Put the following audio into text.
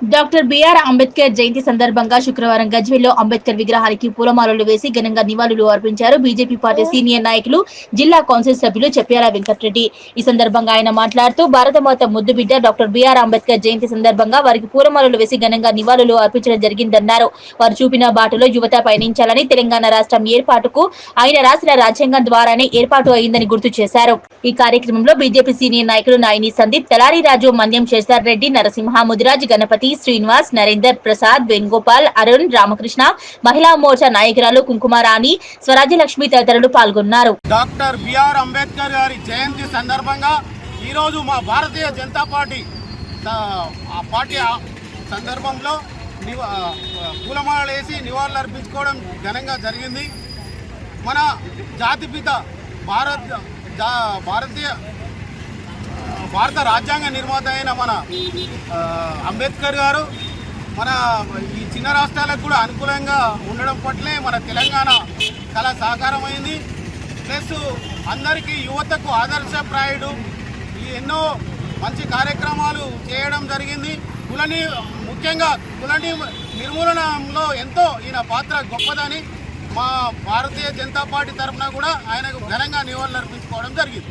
Doctor BR Ambedkar జయంతి సందర్భంగా శుక్రవారం గజ్వేల్లో అంబేద్కర్ విగ్రహానికి పూలమాలలు వేసి ఘనంగా నివాళులు అర్పించారు బీజేపీ పార్టీ సీనియర్ నాయకులు జిల్లా కౌన్సిల్ సభ్యులు చెప్పాల వెంకటరెడ్డి. ఈ సందర్భంగా ఆయన మాట్లాడుతూ భారతమాత ముద్దు బిడ్డ డాక్టర్ బిఆర్ అంబేద్కర్ జయంతి సందర్భంగా వారికి పూలమాలలు వేసి ఘనంగా నివాళులు అర్పించడం జరిగిందన్నారు. వారు చూపిన బాటలో యువత పయనించాలని తెలంగాణ రాష్ట్రం ఏర్పాటుకు ఆయన రాసిన రాజ్యాంగం ద్వారానే ఏర్పాటు అయిందని గుర్తు చేశారు. ఈ కార్యక్రమంలో బీజేపీ సీనియర్ నాయకులు నాయని సందీప్ తలారి రాజు మన్యం శేషర్ రెడ్డి నరసింహ ముదిరాజ్ గణపతి శ్రీనివాస్ నరేందర్ ప్రసాద్ వేణుగోపాల్ అరుణ్ రామకృష్ణ మహిళా మోర్చా నాయకురాలు కుంకుమారాణి స్వరాజ్యలక్ష్మి తదితరులు పాల్గొన్నారు. డాక్టర్ బిఆర్ అంబేద్కర్ గారి జయంతి సందర్భంగా ఈరోజు మా భారతీయ జనతా పార్టీ ఆ, పార్టీ సందర్భంలో పూలమాలలు వేసి నివాళులు అర్పించుకోవడం ఘనంగా జరిగింది. మన జాతిపిత భారత్ భారతీయ భారత రాజ్యాంగ నిర్మాత అయిన మన అంబేద్కర్ గారు మన ఈ చిన్న రాష్ట్రాలకు కూడా అనుకూలంగా ఉండడం పట్లే మన తెలంగాణ చాలా సహకారమైంది ప్లస్ అందరికీ యువతకు ఆదర్శప్రాయుడు. ఎన్నో మంచి కార్యక్రమాలు చేయడం జరిగింది. కులని ముఖ్యంగా కులని నిర్మూలనలో ఎంతో ఈయన పాత్ర గొప్పదని మా భారతీయ జనతా పార్టీ తరఫున కూడా ఆయనకు ఘనంగా నివాళులు అర్పించుకోవడం జరిగింది.